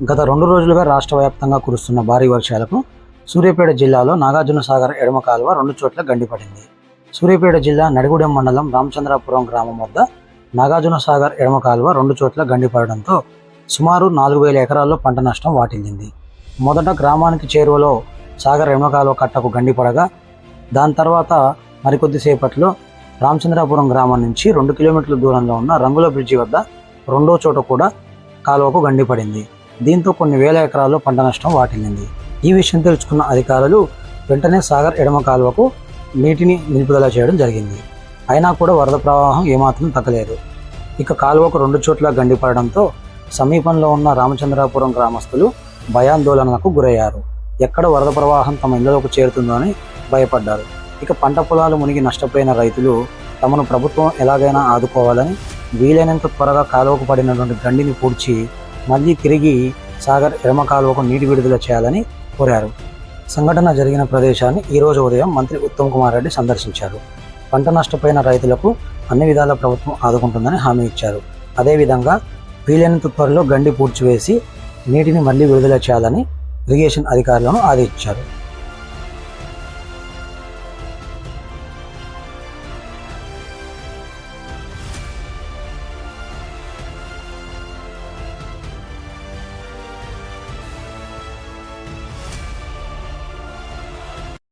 గత రెండు రోజులుగా రాష్ట్ర వ్యాప్తంగా కురుస్తున్న భారీ వర్షాలకు సూర్యాపేట జిల్లాలో నాగార్జున సాగర్ ఎడమ కాలువ రెండు చోట్ల గండిపడింది. సూర్యాపేట జిల్లా నడిగూడెం మండలం రామచంద్రాపురం గ్రామం వద్ద నాగార్జున సాగర్ ఎడమ కాలువ రెండు చోట్ల గండిపడడంతో సుమారు నాలుగు వేల ఎకరాల్లో పంట నష్టం వాటిల్లింది. మొదట గ్రామానికి చేరువలో సాగర్ ఎడమ కాలువ కట్టకు గండిపడగా దాని తర్వాత మరికొద్దిసేపట్లో రామచంద్రాపురం గ్రామం నుంచి రెండు కిలోమీటర్ల దూరంలో ఉన్న రంగుల బ్రిడ్జి వద్ద రెండో చోట కూడా కాలువకు గండిపడింది. దీంతో కొన్ని వేల ఎకరాల్లో పంట నష్టం వాటిల్లింది. ఈ విషయం తెలుసుకున్న అధికారులు వెంటనే సాగర్ ఎడమ కాలువకు నీటిని నిలుపుదల చేయడం జరిగింది. అయినా కూడా వరద ప్రవాహం ఏమాత్రం తగ్గలేదు. ఇక కాలువకు రెండు చోట్ల గండిపడడంతో సమీపంలో ఉన్న రామచంద్రాపురం గ్రామస్తులు భయాందోళనలకు గురయ్యారు. ఎక్కడ వరద ప్రవాహం తమ ఇళ్ళలోకి చేరుతుందో అని భయపడ్డారు. ఇక పంట పొలాలు మునిగి నష్టపోయిన రైతులు తమను ప్రభుత్వం ఎలాగైనా ఆదుకోవాలని వీలైనంత త్వరగా కాలువకు పడినటువంటి గండిని పూడ్చి మళ్ళీ తిరిగి సాగర్ ఎడమ కాలువకు నీటి విడుదల చేయాలని కోరారు. సంఘటన జరిగిన ప్రదేశాన్ని ఈరోజు ఉదయం మంత్రి ఉత్తమ్ కుమార్ రెడ్డి సందర్శించారు. పంట నష్టపోయిన రైతులకు అన్ని విధాల ప్రభుత్వం ఆదుకుంటుందని హామీ ఇచ్చారు. అదేవిధంగా వీలైనంత త్వరలో గండి పూడ్చివేసి నీటిని మళ్ళీ విడుదల చేయాలని ఇరిగేషన్ అధికారులను ఆదేశించారు.